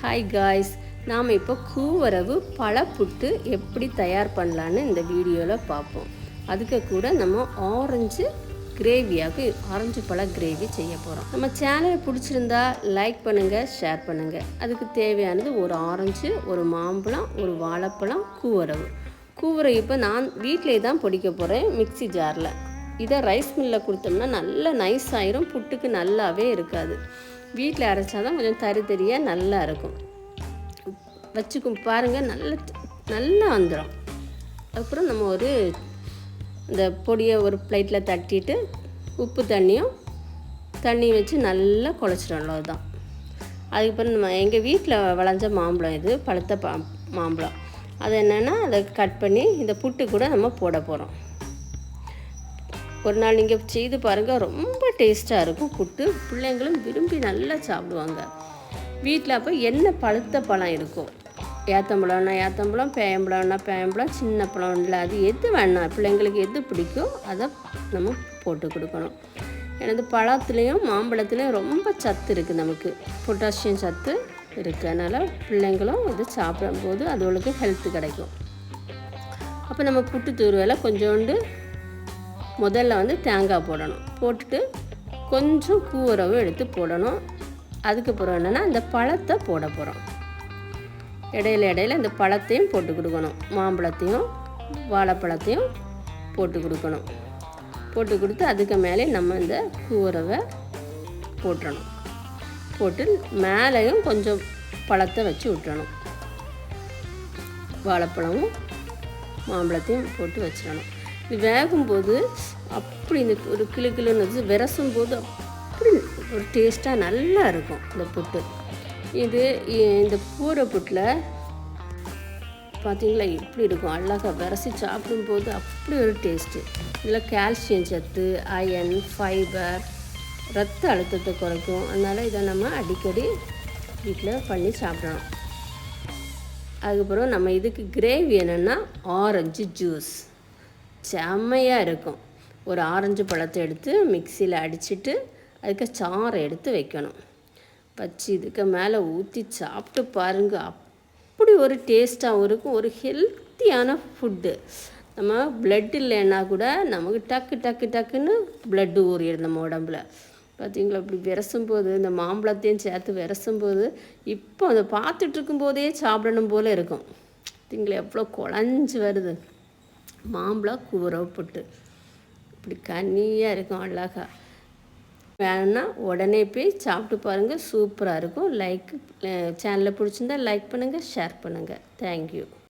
Hi guys நாம் இப்போ கூவரவு பழப்புட்டு எப்படி தயார் பண்ணலான்னு இந்த வீடியோவில் பார்ப்போம் அதுக்கு கூட நம்ம ஆரஞ்சு கிரேவியாக ஆரஞ்சு பழ கிரேவி செய்ய போகிறோம் நம்ம சேனலை பிடிச்சிருந்தா லைக் பண்ணுங்கள் ஷேர் பண்ணுங்கள் அதுக்கு தேவையானது ஒரு ஆரஞ்சு ஒரு மாம்பழம் ஒரு வாழைப்பழம் கூவரவு. கூவரவு இப்போ நான் வீட்டிலே தான் பொடிக்க போகிறேன் மிக்ஸி ஜாரில் இதை ரைஸ் மில்லில் கொடுத்தோம்னா நல்லா நைஸ் ஆயிரும் புட்டுக்கு நல்லாவே இருக்காது. வீட்டில் அரைச்சா தான் கொஞ்சம் தரி தரியாக நல்லா இருக்கும். வச்சுக்கும் பாருங்கள் நல்ல நல்லா வந்துடும் அப்புறம் நம்ம ஒரு இந்த பொடியை ஒரு பிளேட்டில் தட்டிட்டு உப்பு தண்ணியும் தண்ணி வச்சு நல்லா குழச்சிடும் அவ்வளோதான் அதுக்கப்புறம் நம்ம எங்கள் வீட்டில் விளைஞ்ச மாம்பழம் இது பழுத்த பா மாம்பழம். அது என்னென்னா அதை கட் பண்ணி இந்த புட்டு கூட நம்ம போட போகிறோம் ஒரு நாள் நீங்கள் செய்து பாருங்கள் ரொம்ப டேஸ்ட்டாக இருக்கும். புட்டு பிள்ளைங்களும் விரும்பி நல்லா சாப்பிடுவாங்க. வீட்டில் அப்போ என்ன பழுத்த பழம் இருக்கும் ஏத்தம்பழம்னா ஏத்தம்பழம் பேயம்பழம்னா பேயம்பழம் சின்ன பழம் இல்லை அது எது வேணாம் பிள்ளைங்களுக்கு எது பிடிக்கும் அதை நம்ம போட்டு கொடுக்கணும். எனது பழத்துலேயும் மாம்பழத்துலேயும் ரொம்ப சத்து இருக்குது நமக்கு. பொட்டாசியம் சத்து இருக்குது அதனால் பிள்ளைங்களும் இது சாப்பிடும்போது அதுகளுக்கு ஹெல்த்து கிடைக்கும். அப்போ நம்ம புட்டு தூர்வையில் கொஞ்சோண்டு முதல்ல வந்து தேங்காய் போடணும். போட்டுட்டு கொஞ்சம் கூரவு எடுத்து போடணும். அதுக்கப்புறம் என்னென்னா அந்த பழத்தை போட போகிறோம் இடையில இடையில இந்த பழத்தையும் போட்டு கொடுக்கணும். மாம்பழத்தையும் வாழைப்பழத்தையும் போட்டு கொடுக்கணும். போட்டு கொடுத்து அதுக்கு மேலே நம்ம இந்த கூரவை போட்டுறணும். போட்டு மேலேயும் கொஞ்சம் பழத்தை வச்சு விட்டுறணும். வாழைப்பழமும் மாம்பழத்தையும் போட்டு வச்சிடணும். வேகும்போது அப்படி இந்த ஒரு கிளு கிளுன்னு விரசும் போது அப்படி ஒரு டேஸ்ட்டாக நல்லா இருக்கும் இந்த புட்டு. இது இந்த கூரை புட்டில் பார்த்தீங்களா இப்படி இருக்கும்? அழகாக விரசி சாப்பிடும்போது அப்படி ஒரு டேஸ்ட்டு இதில் கால்சியம் சத்து அயன் ஃபைபர் ரத்த அழுத்தத்தை குறைக்கும். அதனால் இதை நம்ம அடிக்கடி வீட்டில் பண்ணி சாப்பிடணும் அதுக்கப்புறம் நம்ம இதுக்கு கிரேவி என்னென்னா ஆரஞ்சு ஜூஸ் செம்மையாக இருக்கும். ஒரு ஆரஞ்சு பழத்தை எடுத்து மிக்சியில் அடிச்சுட்டு அதுக்கு சாறை எடுத்து வைக்கணும். வச்சு இதுக்கு மேலே ஊற்றி சாப்பிட்டு பாருங்கள் அப்படி ஒரு டேஸ்ட்டாகவும் இருக்கும். ஒரு ஹெல்த்தியான ஃபுட்டு நம்ம பிளட் இல்லைன்னா கூட நமக்கு டக்கு டக்கு டக்குன்னு பிளட்டு ஊறிடும் நம்ம உடம்புல. பார்த்தீங்களா இப்படி விரசும் போது இந்த மாம்பழத்தையும் சேர்த்து விரசும் போது இப்போ அதை பார்த்துட்ருக்கும் போதே சாப்பிடணும் போல் இருக்கும். பார்த்தீங்களா எவ்வளோ குழஞ்சி வருது. மாம்பழம் கூரவு புட்டு இப்படி கன்னியாக இருக்கும் அழகா. வேணும்னா உடனே போய் சாப்பிட்டு பாருங்கள் சூப்பராக இருக்கும். லைக் சேனலை பிடிச்சிருந்தா லைக் பண்ணுங்கள் ஷேர் பண்ணுங்கள் தேங்க்யூ